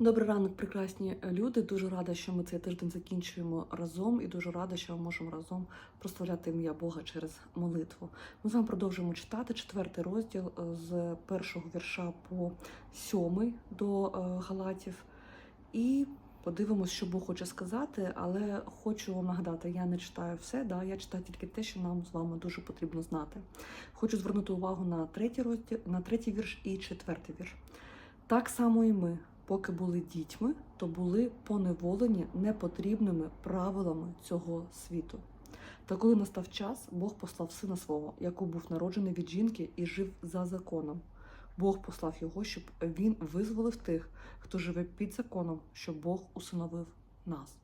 Добрий ранок, прекрасні люди. Дуже рада, що ми цей тиждень закінчуємо разом, і дуже рада, що ми можемо разом прославляти ім'я Бога через молитву. Ми з вами продовжуємо читати четвертий розділ е, з першого вірша по сьомий до е, Галатів. І подивимось, що Бог хоче сказати, але хочу вам нагадати, я не читаю все, да, я читаю тільки те, що нам з вами дуже потрібно знати. Хочу звернути увагу на третій розділ, на третій вірш і четвертий вірш. Так само і ми, поки були дітьми, то були поневолені непотрібними правилами цього світу. Та коли настав час, Бог послав сина свого, який був народжений від жінки і жив за законом. Бог послав його, щоб він визволив тих, хто живе під законом, щоб Бог усиновив нас.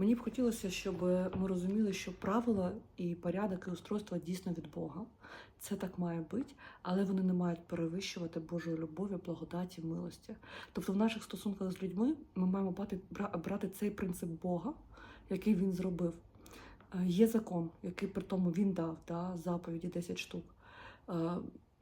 Мені б хотілося, щоб ми розуміли, що правила і порядок і устройство дійсно від Бога. Це так має бути, але вони не мають перевищувати Божої любові, благодаті, милості. Тобто, в наших стосунках з людьми ми маємо брати, цей принцип Бога, який він зробив. Е, Є закон, який при тому він дав, да, заповіді 10 штук.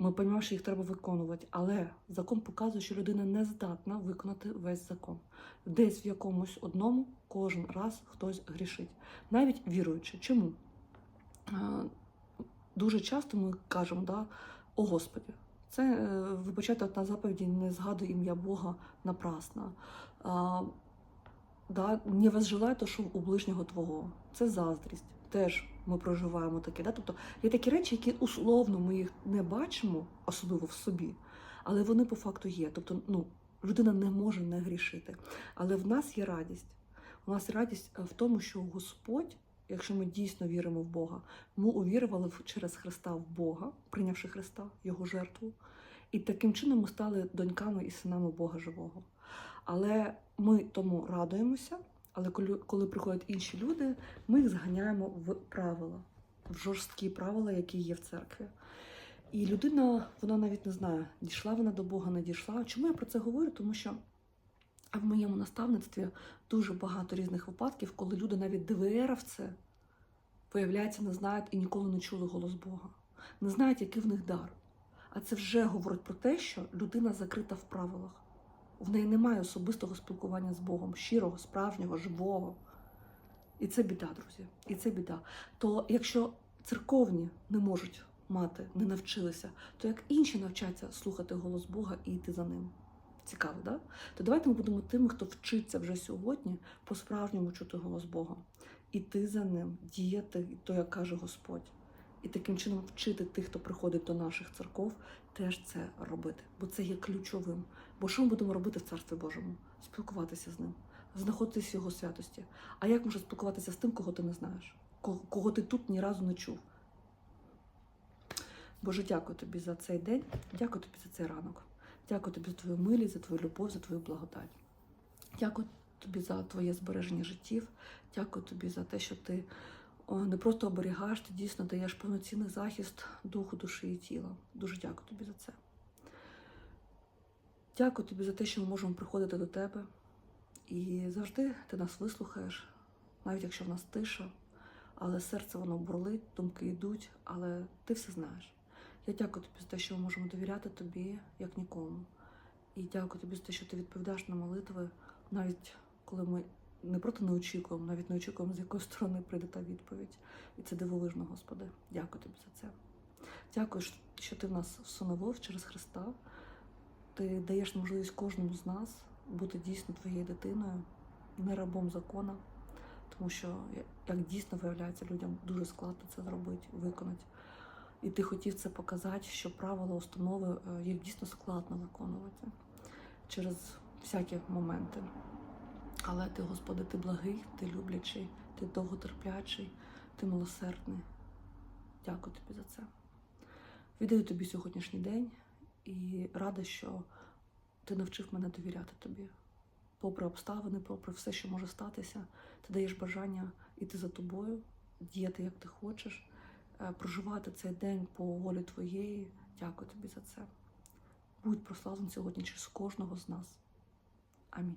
Ми розуміємо, що їх треба виконувати, але закон показує, що людина не здатна виконати весь закон. Десь в якомусь одному кожен раз хтось грішить, навіть віруючи. Чому? Дуже часто ми кажемо, да, о Господі. Це е, вибачайте на заповіді не згадуй ім'я Бога напрасно. Да, не возжелай то, що у ближнього твого. Це заздрість. Теж ми проживаємо таке. Да? Тобто є такі речі, які условно ми їх не бачимо, особливо в собі, але вони по факту є. Тобто, ну, людина не може не грішити. Але в нас є радість. У нас радість е, в тому, що Господь, якщо ми дійсно віримо в Бога, ми увірували через Христа в Бога, прийнявши Христа, Його жертву. І таким чином ми стали доньками і синами Бога живого. Але ми тому радуємося, але коли, коли приходять інші люди, ми їх зганяємо в правила, в жорсткі правила, які є в церкві. І людина, вона навіть не знає, дійшла вона до Бога, не дійшла. Чому я про це говорю? Тому що в моєму наставництві дуже багато різних випадків, коли люди навіть ДВР в це, виявляється, не знають і ніколи не чули голос Бога, не знають, який в них дар. А це вже говорить про те, що людина закрита в правилах. В неї немає особистого спілкування з Богом, щирого, справжнього, живого. І це біда, друзі. І це біда. То якщо церковні не можуть мати, не навчилися, то як інші навчаться слухати голос Бога і йти за ним? Цікаво, да? То давайте ми будемо тими, хто вчиться вже сьогодні по-справжньому чути голос Бога. Іти за ним, діяти то, як каже Господь. І таким чином вчити тих, хто приходить до наших церков, теж це робити. Бо це є ключовим. Бо що ми будемо робити в Царстві Божому? Спілкуватися з ним, знаходитися в його святості. А як можна спілкуватися з тим, кого ти не знаєш, кого, ти тут ні разу не чув? Боже, дякую тобі за цей день, дякую тобі за цей ранок. Дякую тобі за твою милість, за твою любов, за твою благодать. Дякую тобі за твоє збереження життів. Дякую тобі за те, що ти не просто оберігаєш, ти дійсно даєш повноцінний захист духу, душі і тіла. Дуже дякую тобі за це. Дякую тобі за те, що ми можемо приходити до тебе. І завжди ти нас вислухаєш, навіть якщо в нас тиша, але серце воно бурлить, думки йдуть, але ти все знаєш. Я дякую тобі за те, що ми можемо довіряти тобі як нікому. І дякую тобі за те, що ти відповідаєш на молитви, навіть коли ми не просто не очікуємо, навіть не очікуємо, з якої сторони прийде та відповідь. І це дивовижно, Господи. Дякую тобі за це. Дякую, що ти в нас всуновив через Христа. Ти даєш можливість кожному з нас бути дійсно твоєю дитиною, не рабом закона, тому що як дійсно виявляється, людям дуже складно це зробити, виконати. І ти хотів це показати, що правила установи е, їх дійсно складно виконувати через всякі моменти. Але ти, Господи, ти благий, ти люблячий, ти довготерплячий, ти милосердний. Дякую тобі за це. Віддаю тобі сьогоднішній день і рада, що ти навчив мене довіряти тобі. Попри обставини, попри все, що може статися, ти даєш бажання йти за тобою, діяти, як ти хочеш, е, проживати цей день по волі твоєї. Дякую тобі за це. Будь прославлений сьогодні через кожного з нас. Амінь.